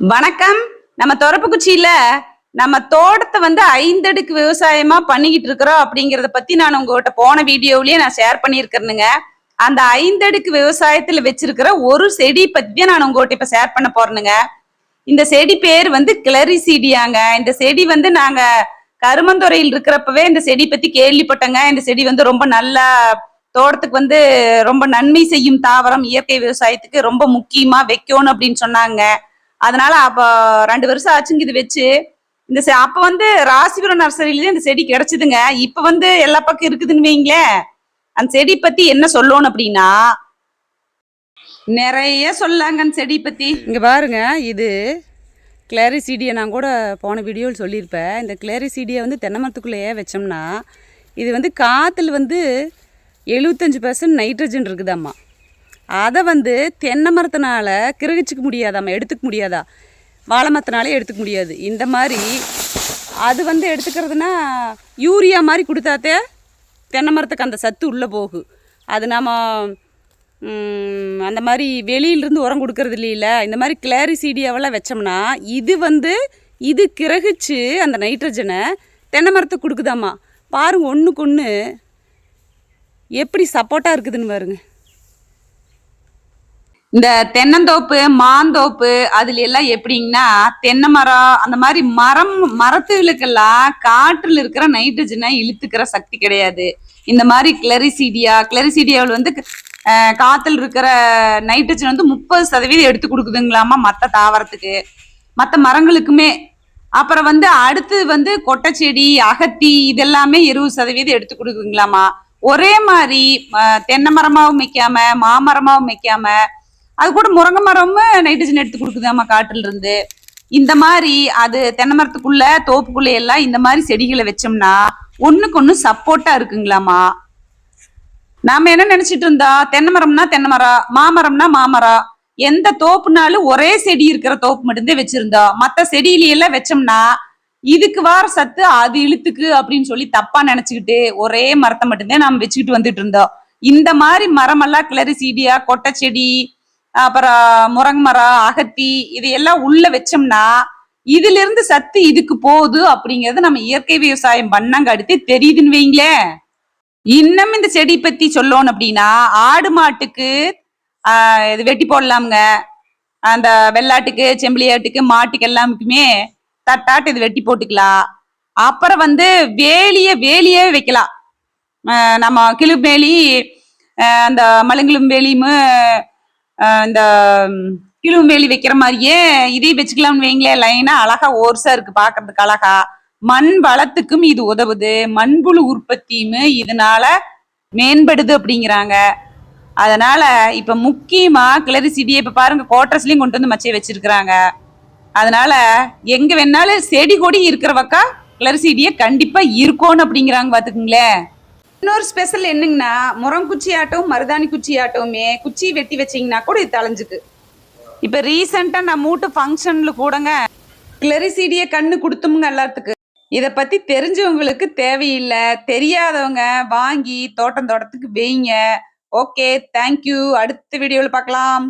வணக்கம். நம்ம தொரப்புக்குச்சியில நம்ம தோட்டத்தை வந்து ஐந்தடுக்கு விவசாயமா பண்ணிக்கிட்டு இருக்கிறோம் அப்படிங்கறத பத்தி நான் உங்ககிட்ட போன வீடியோலயே நான் ஷேர் பண்ணியிருக்கிறேனுங்க. அந்த ஐந்தடுக்கு விவசாயத்துல வச்சிருக்கிற ஒரு செடி பத்தியே நான் உங்ககிட்ட இப்ப ஷேர் பண்ண போறேனுங்க. இந்த செடி பேர் வந்து கிளரி செடியாங்க. இந்த செடி வந்து நாங்க கருமந்துறையில் இருக்கிறப்பவே இந்த செடி பத்தி கேள்விப்பட்டேங்க. இந்த செடி வந்து ரொம்ப நல்லா தோட்டத்துக்கு வந்து ரொம்ப நன்மை செய்யும் தாவரம் இயற்கை விவசாயத்துக்கு ரொம்ப முக்கியமா வைக்கணும் அப்படின்னு சொன்னாங்க. அதனால அப்போ ரெண்டு வருஷம் ஆச்சுங்க இது வச்சு. இந்த செ- அப்ப வந்து ராசிபுரம் நர்சரியிலேயே இந்த செடி கிடைச்சிதுங்க. இப்ப வந்து எல்லா பக்கம் இருக்குதுன்னு வைங்களேன் அந்த செடி பத்தி என்ன சொல்லணும் அப்படின்னா நிறைய சொல்லாங்க அந்த செடி பத்தி. இங்கே பாருங்க இது கிளாரிசீடியை நான் கூட போன வீடியோவில் சொல்லியிருப்பேன். இந்த கிளாரிசீடியை வந்து தென்னை மரத்துக்குள்ளேயே வச்சோம்னா இது வந்து காற்றுல வந்து எழுபத்தஞ்சு பர்சன்ட் நைட்ரஜன் இருக்குதாம்மா. அதை வந்து தென்னை மரத்தினால கிரகிச்சிக்க முடியாதாம்மா எடுத்துக்க முடியாதா? வாழை மரத்தினாலே எடுத்துக்க முடியாது. இந்த மாதிரி அது வந்து எடுத்துக்கிறதுனா யூரியா மாதிரி கொடுத்தாத்தே தென்னை மரத்துக்கு அந்த சத்து உள்ளே போகும் அது நம்ம அந்த மாதிரி வெளியிலிருந்து உரம் கொடுக்கறது இல்லையில? இந்த மாதிரி கிளாரிசீடியாவெல்லாம் வச்சோம்னா இது வந்து இது கிரகிச்சு அந்த நைட்ரஜனை தென்னை மரத்துக்கு கொடுக்குதாம்மா. பாருங்க ஒன்றுக்கு ஒன்று எப்படி சப்போர்ட்டாக இருக்குதுன்னு பாருங்க. இந்த தென்னந்தோப்பு மாந்தோப்பு அதுல எல்லாம் எப்படிங்கன்னா தென்னை மரம் அந்த மாதிரி மரம் மரத்துகளுக்கெல்லாம் காற்றுல இருக்கிற நைட்ரஜனை இழுத்துக்கிற சக்தி கிடையாது. இந்த மாதிரி கிளரிசீடியா கிளரிசீடியாவில் வந்து காத்தில் இருக்கிற நைட்ரஜன் வந்து முப்பது சதவீதம் எடுத்து கொடுக்குதுங்களாமா மற்ற தாவரத்துக்கு. மற்ற மரங்களுக்குமே. அப்புறம் வந்து அடுத்து வந்து கொட்டைச்செடி அகத்தி இதெல்லாமே இருபது சதவீதம் எடுத்து கொடுக்குதுங்களாமா. ஒரே மாதிரி தென்னை மரமாவும் வைக்காம மாமரமாவும் வைக்காம அது கூட முருங்கை மரமும் நைட்ரஜன் எடுத்து கொடுக்குதாம்மா காட்டுல இருந்து. இந்த மாதிரி அது தென்னை மரத்துக்குள்ள தோப்புக்குள்ள எல்லாம் இந்த மாதிரி செடிகளை வச்சோம்னா ஒண்ணுக்கு ஒண்ணு சப்போர்ட்டா இருக்குங்களாமா நாம என்ன நினைச்சிட்டு இருந்தோம்? தென்னை மரம்னா தென்னை மரம் மாமரம்னா மாமரம். எந்த தோப்புனாலும் ஒரே செடி இருக்கிற தோப்பு மட்டும்தான் வச்சிருந்தோம். மத்த செடியில எல்லாம் வச்சோம்னா இதுக்கு வார சத்து அது இழுத்துக்கு அப்படின்னு சொல்லி தப்பா நினைச்சுக்கிட்டு ஒரே மரத்தை மட்டும்தான் நாம வச்சுக்கிட்டு வந்துட்டு இருந்தோம். இந்த மாதிரி மரமெல்லாம் கிளரிசீடியா கொட்டை செடி அப்புறம் முருங்க மரம் அகத்தி இதையெல்லாம் உள்ள வச்சோம்னா இதுல இருந்து சத்து இதுக்கு போகுது அப்படிங்கறது நம்ம இயற்கை விவசாயம் பண்ணாங்க அடுத்து தெரியுதுன்னு வைங்களேன் இன்னும் இந்த செடி பத்தி சொல்லணும் அப்படின்னா ஆடு மாட்டுக்கு ஆஹ் இது வெட்டி போடலாமுங்க. அந்த வெள்ளாட்டுக்கு செம்பிளியாட்டுக்கு மாட்டுக்கு எல்லாமுக்குமே தட்டாட்டு இது வெட்டி போட்டுக்கலாம். அப்புறம் வந்து வேலிய வேலியே வைக்கலாம். நம்ம கிளுமேலி வேலி அந்த மலங்கிலும் வேலியும் இந்த கிளுமேலி வைக்கிற மாதிரியே இதையும் வச்சுக்கலாம்னு வைங்களேன் லைனா அழகா ஓர்ஸா இருக்கு பாக்குறதுக்கு அழகா. மண் வளத்துக்கும் இது உதவுது. மண்புழு உற்பத்தியும் இதனால மேம்படுது அப்படிங்கிறாங்க. அதனால இப்ப முக்கியமா கிளறி செடியை இப்ப பாருங்க கோட்டர்ஸ்லயும் கொண்டு வந்து மச்சை வச்சிருக்கிறாங்க. அதனால எங்க வேணாலும் செடி கொடி இருக்கிற பக்கம் கிளரி செடியை கண்டிப்பா இருக்கணும் அப்படிங்கிறாங்க பாத்துக்குங்களேன். இன்னொரு ஸ்பெஷல் என்னங்கன்னா முரங்குச்சி ஆட்டம் மருதாணி குச்சி ஆட்டவுமே குச்சி வெட்டி வச்சீங்கன்னா கூட இது தலைஞ்சுக்கு இப்ப ரீசெண்டா நம்ம வீட்டு ஃபங்க்ஷன்ல கூடங்க கிளரிசீடிய கண்ணு கொடுத்தோமுங்க எல்லாத்துக்கு. இதை பத்தி தெரிஞ்சவங்களுக்கு தேவையில்லை தெரியாதவங்க வாங்கி தோட்டம் தோட்டத்துக்கு வைங்க. ஓகே தேங்க்யூ அடுத்த வீடியோவில் பார்க்கலாம்